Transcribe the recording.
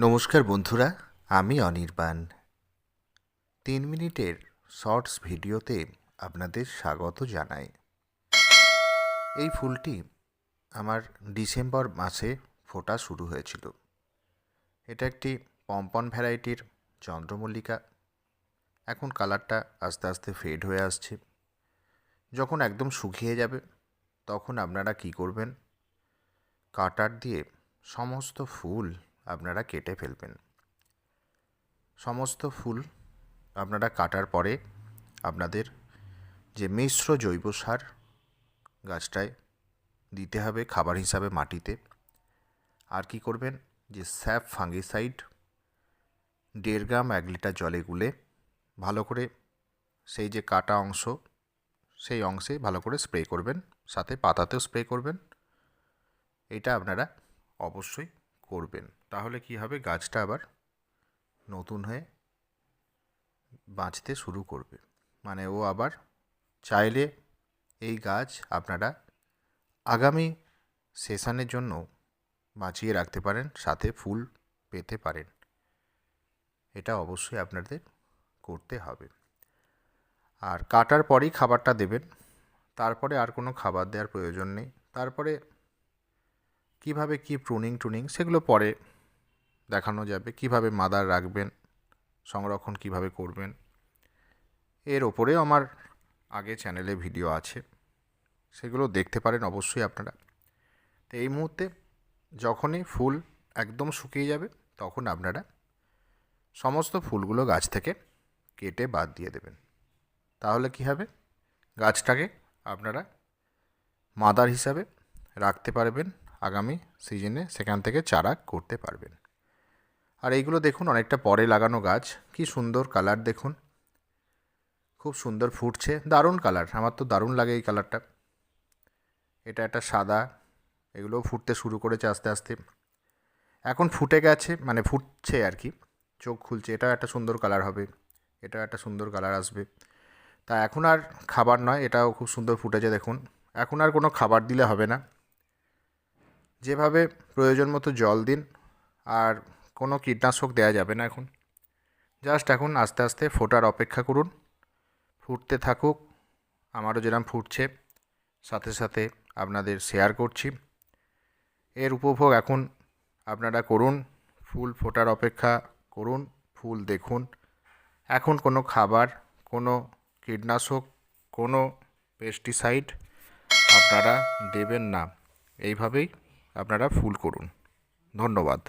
নমস্কার বন্ধুরা, আমি অনির্বাণ। তিন মিনিটের শর্টস ভিডিওতে আপনাদের স্বাগত জানাই। এই ফুলটি আমার ডিসেম্বর মাসে ফোটা শুরু হয়েছিল। এটা একটি পম্পন ভ্যারাইটির চন্দ্রমল্লিকা। এখন কালারটা আস্তে আস্তে ফেড হয়ে আসছে। যখন একদম শুকিয়ে যাবে, তখন আপনারা কি করবেন? কাটার দিয়ে সমস্ত ফুল আপনারা কেটে ফেলবেন। সমস্ত ফুল আপনারা কাটার পরে আপনাদের যে মিশ্র জৈব সার গাছটায় দিতে হবে খাবার হিসাবে মাটিতে, আর কি করবেন? যে স্যাপ ফাঙ্গিসাইড দেড় গ্রাম এক লিটার জলে গুলে ভালো করে সেই যে কাটা অংশ, সেই অংশে ভালো করে স্প্রে করবেন। সাথে পাতাতেও স্প্রে করবেন। এটা আপনারা অবশ্যই করবেন। তাহলে কি হবে? গাছটা আবার নতুন হয়ে বাঁচতে শুরু করবে। মানে ও আবার চাইলে এই গাছ আপনারা আগামী সেশানের জন্য বাঁচিয়ে রাখতে পারেন, সাথে ফুল পেতে পারেন। এটা অবশ্যই আপনাদের করতে হবে। আর কাটার পরেই খাবারটা দেবেন। তারপরে আর কোনো খাবার দেওয়ার প্রয়োজন নেই। তারপরে কীভাবে কি প্রুনিং টুনিং সেগুলো পরে দেখানো যাবে। কীভাবে মাদার রাখবেন, সংরক্ষণ কীভাবে করবেন, এর ওপরে আমার আগে চ্যানেলে ভিডিও আছে। সেগুলো দেখতে পারেন অবশ্যই আপনারা। তো এই মুহূর্তে যখনই ফুল একদম শুকিয়ে যাবে, তখন আপনারা সমস্ত ফুলগুলো গাছ থেকে কেটে বাদ দিয়ে দেবেন। তাহলে কি হবে? গাছটাকে আপনারা মাদার হিসাবে রাখতে পারবেন আগামী সিজনে সেখান থেকে চারা করতে পারবেন। আর এইগুলো দেখুন, অনেকটা পরে লাগানো গাছ। কি সুন্দর কালার দেখুন। খুব সুন্দর ফুটছে। দারুণ কালার। আমার তো দারুণ লাগে এই কালারটা। এটা একটা সাদা। এগুলোও ফুটতে শুরু করেছে আস্তে আস্তে। এখন ফুটে গেছে মানে ফুটছে আর কি। চোখ খুলছে। এটা একটা সুন্দর কালার হবে। এটা একটা সুন্দর কালার আসবে। তা এখন আর খাবার নয়। এটাও খুব সুন্দর ফুটেছে দেখুন। এখন আর কোনো খাবার দিলে হবে না। যেভাবে প্রয়োজন মতো জল দিন, আর কোনো কীটনাশক দেওয়া যাবে না এখন। জাস্ট এখন আস্তে আস্তে ফোটার অপেক্ষা করুন। ফুটতে থাকুক, আমারও যেরকম ফুটছে, সাথে সাথে আপনাদের শেয়ার করছি। এর উপভোগ এখন আপনারা করুন, ফুল ফোটার অপেক্ষা করুন, ফুল দেখুন। এখন কোনো খাবার, কোনো কীটনাশক, কোনো পেস্টিসাইড আপনারা দেবেন না। এইভাবেই আপনারা ফুল করুন। ধন্যবাদ।